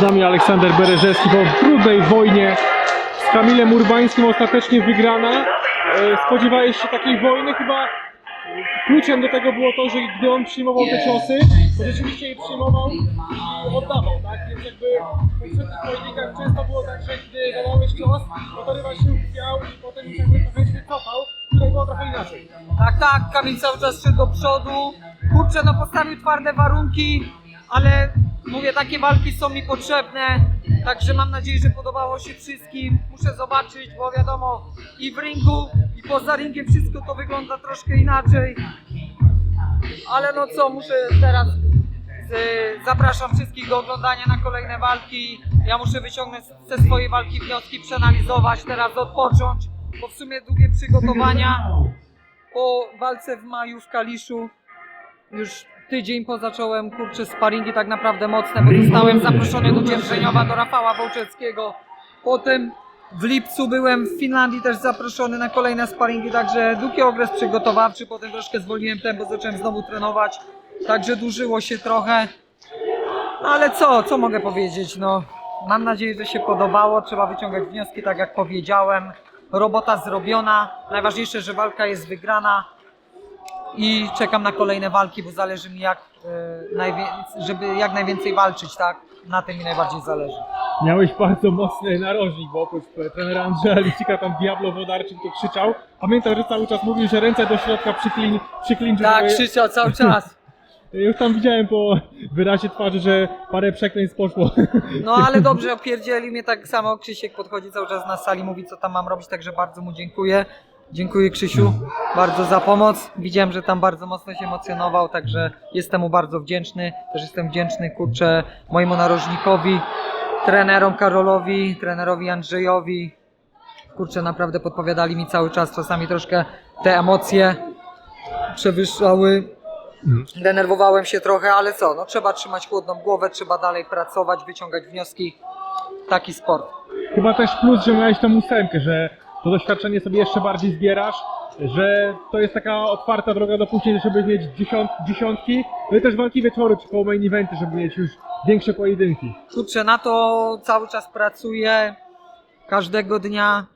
Z nami Aleksander Bereżewski po trudnej wojnie z Kamilem Urbańskim ostatecznie wygrana. E, Spodziewałeś się takiej wojny? Chyba kluczem do tego było to, że gdy on przyjmował te ciosy, to rzeczywiście je przyjmował i oddawał, tak? Więc jakby w poprzednich pojedynkach często było tak, że gdy zadałeś cios, to rywal się uchwiał i potem już jakby trochę się wycofał. Tutaj było trochę inaczej. Tak, tak, Kamil cały czas szedł do przodu. Kurczę, no postawił twarde warunki, ale mówię, takie walki są mi potrzebne. Także mam nadzieję, że podobało się wszystkim. Muszę zobaczyć, bo wiadomo, i w ringu, i poza ringiem wszystko to wygląda troszkę inaczej. Ale no co, muszę teraz. z- Zapraszam wszystkich do oglądania na kolejne walki. Ja muszę wyciągnąć ze swojej walki wnioski, przeanalizować, teraz odpocząć, bo w sumie długie przygotowania po walce w maju w Kaliszu już tydzień po zacząłem kurczę sparingi tak naprawdę mocne, bo zostałem zaproszony do Dzierżeniowa, do Rafała Wołczewskiego. Potem w lipcu byłem w Finlandii też zaproszony na kolejne sparingi, także długi okres przygotowawczy, potem troszkę zwolniłem tempo, zacząłem znowu trenować, także dłużyło się trochę. No ale co, co mogę powiedzieć, no mam nadzieję, że się podobało, trzeba wyciągać wnioski tak jak powiedziałem. Robota zrobiona, najważniejsze, że walka jest wygrana i czekam na kolejne walki, bo zależy mi jak, e, żeby jak najwięcej walczyć, tak? Na tym mi najbardziej zależy. Miałeś bardzo mocny narożnik, bo oprócz e, trenera Andrzeja Licika tam Diablo Wodarczyk to krzyczał. Pamiętam, że cały czas mówił, że ręce do środka przyklin, przyklinczy. Tak, żeby- krzyczał cały czas. Już tam widziałem po wyrazie twarzy, że parę przekleństw poszło. No ale dobrze, opierdzieli mnie tak samo. Krzysiek podchodzi cały czas na sali, mówi co tam mam robić, także bardzo mu dziękuję. Dziękuję Krzysiu bardzo za pomoc. Widziałem, że tam bardzo mocno się emocjonował, także jestem mu bardzo wdzięczny. Też jestem wdzięczny, kurczę, mojemu narożnikowi, trenerom Karolowi, trenerowi Andrzejowi. Kurczę, naprawdę podpowiadali mi cały czas. Czasami troszkę te emocje przewyższały. Denerwowałem się trochę, ale co, no trzeba trzymać chłodną głowę, trzeba dalej pracować, wyciągać wnioski. Taki sport. Chyba też plus, że miałeś tą ósemkę, że to doświadczenie sobie jeszcze bardziej zbierasz, że to jest taka otwarta droga do później, żeby mieć dziesiąt, dziesiątki, no i też walki wieczoru czy koło main eventy, żeby mieć już większe pojedynki. Kurczę, na to cały czas pracuję, każdego dnia,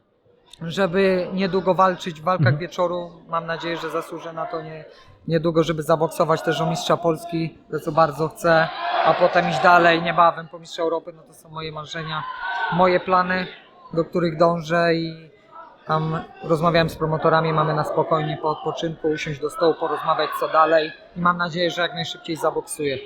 żeby niedługo walczyć w walkach wieczoru. Mam nadzieję, że zasłużę na to nie, niedługo, żeby zaboksować też o mistrza Polski, za co bardzo chcę, a potem iść dalej, niebawem po mistrza Europy, no to są moje marzenia, moje plany, do których dążę i tam rozmawiałem z promotorami, mamy na spokojnie po odpoczynku usiąść do stołu, porozmawiać co dalej i mam nadzieję, że jak najszybciej zaboksuję.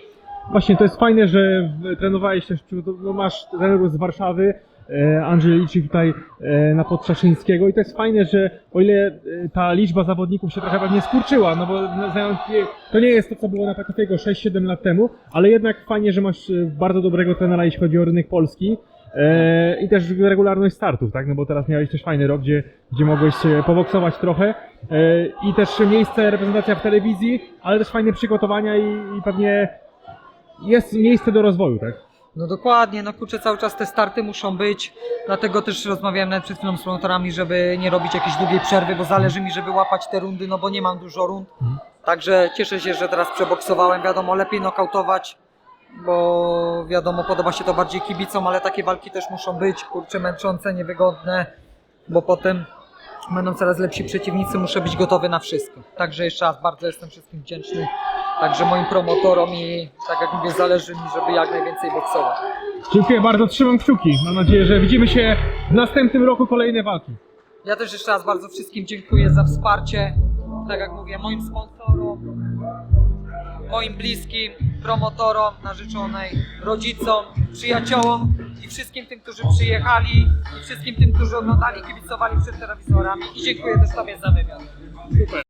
Właśnie, to jest fajne, że trenowałeś też, no masz trenerów z Warszawy, e, Andrzej liczy tutaj e, na Podtrzaszyńskiego i to jest fajne, że o ile e, ta liczba zawodników się trochę pewnie skurczyła, no bo no, to nie jest to, co było na Pakafiego 6-7 lat temu, ale jednak fajnie, że masz bardzo dobrego trenera, jeśli chodzi o rynek polski. E, I też regularność startów, tak? No bo teraz miałeś też fajny rok, gdzie, gdzie mogłeś się powoksować trochę. E, I też miejsce, reprezentacja w telewizji, ale też fajne przygotowania i, i pewnie jest miejsce do rozwoju, tak? No dokładnie, no kurczę, cały czas te starty muszą być, dlatego też rozmawiałem nawet przed chwilą z promotorami, żeby nie robić jakiejś długiej przerwy, bo zależy mi, żeby łapać te rundy, no bo nie mam dużo rund. Także cieszę się, że teraz przeboksowałem, wiadomo, lepiej nokautować, bo wiadomo, podoba się to bardziej kibicom, ale takie walki też muszą być, kurczę, męczące, niewygodne, bo potem będą coraz lepsi przeciwnicy, muszę być gotowy na wszystko. Także jeszcze raz bardzo jestem wszystkim wdzięczny, także moim promotorom i tak jak mówię, zależy mi, żeby jak najwięcej boksować. Dziękuję bardzo, trzymam kciuki. Mam nadzieję, że widzimy się w następnym roku kolejne walki. Ja też jeszcze raz bardzo wszystkim dziękuję za wsparcie. Tak jak mówię, moim sponsorom, moim bliskim, promotorom, narzeczonej, rodzicom, przyjaciołom i wszystkim tym, którzy przyjechali i wszystkim tym, którzy oglądali, kibicowali przed telewizorami i dziękuję też Tobie za wywiad. Super.